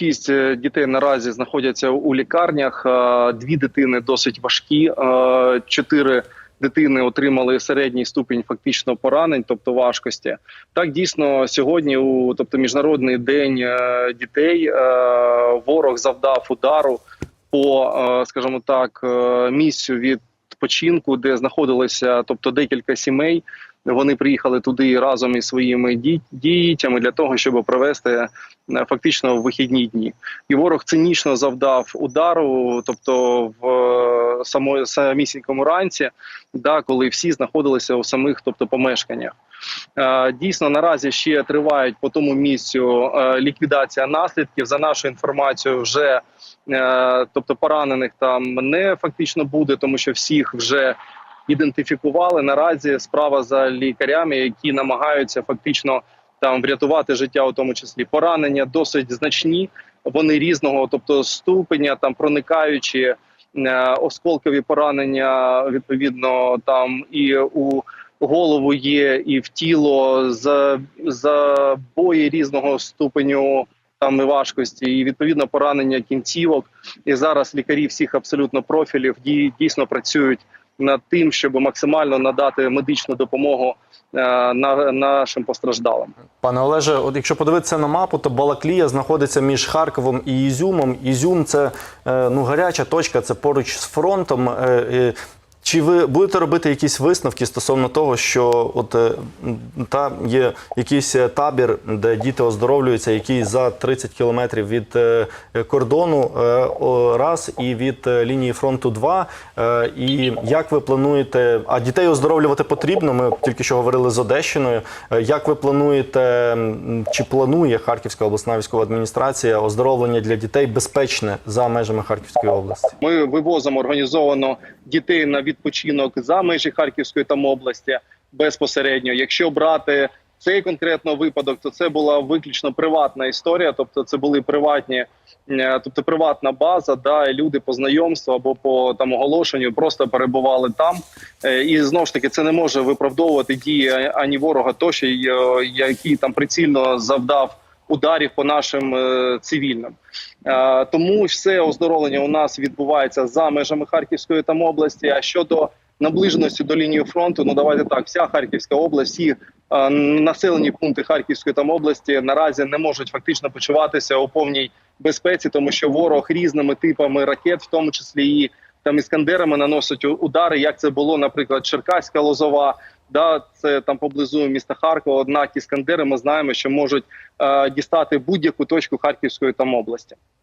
26 е, дітей наразі знаходяться у лікарнях. Дві дитини досить важкі. Чотири дитини отримали середній ступінь фактично поранень, тобто важкості. Так дійсно сьогодні, у тобто міжнародний день е, дітей, е, ворог завдав удару по, скажімо так, місцю відпочинку, де знаходилися, тобто декілька сімей. Вони приїхали туди разом із своїми ді- дітями для того, щоб провести е, фактично вихідні дні. І ворог цинічно завдав удару, тобто в е, само, самісінькому ранці, да, коли всі знаходилися у самих, тобто помешканнях. Е, Дійсно, наразі ще тривають по тому місцю ліквідація наслідків. За нашою інформацією, вже тобто поранених там не фактично буде, тому що всіх вже ідентифікували. Наразі справа за лікарями, які намагаються фактично там врятувати життя, у тому числі поранення досить значні. Вони різного, тобто ступеня, там проникаючи е, осколкові поранення, відповідно, там і у голову є, і в тіло за, забої різного ступеню там і важкості, і відповідно поранення кінцівок. І зараз лікарі всіх абсолютно профілів дій- дійсно працюють над тим, щоб максимально надати медичну допомогу е, на, нашим постраждалим. Пане Олеже, от якщо подивитися на мапу, то Балаклія знаходиться між Харковом і Ізюмом. Ізюм це е, ну гаряча точка, це поруч з фронтом. Чи ви будете робити якісь висновки стосовно того, що от е, м, та є якийсь е, табір, де діти оздоровлюються, який за 30 кілометрів від е, кордону раз і від лінії фронту два. І як ви плануєте? А дітей оздоровлювати потрібно? Ми тільки що говорили з Одещиною. Як ви плануєте, чи планує Харківська обласна військова адміністрація оздоровлення для дітей безпечне за межами Харківської області? Ми вивозимо організовано дітей на відпочинок за межі Харківської там області безпосередньо. Якщо брати цей конкретно випадок, то це була виключно приватна історія, тобто це були приватні, е, тобто приватна база, да, і люди по знайомству або по там оголошенню просто перебували там. Е, І знову ж таки це не може виправдовувати дії ані ворога, тощо який там прицільно завдав ударів по нашим е, цивільним. Е, Тому все оздоровлення у нас відбувається за межами Харківської там області. А щодо наближеності до лінії фронту, ну давайте так, вся Харківська область, всі е, населені пункти Харківської там області наразі не можуть фактично почуватися у повній безпеці, тому що ворог різними типами ракет, в тому числі і там іскандерами, наносить удари. Як це було, наприклад, Черкаська Лозова. Да, це там поблизу міста Харкова. Однак іскандери ми знаємо, що можуть е, дістати будь-яку точку Харківської там області.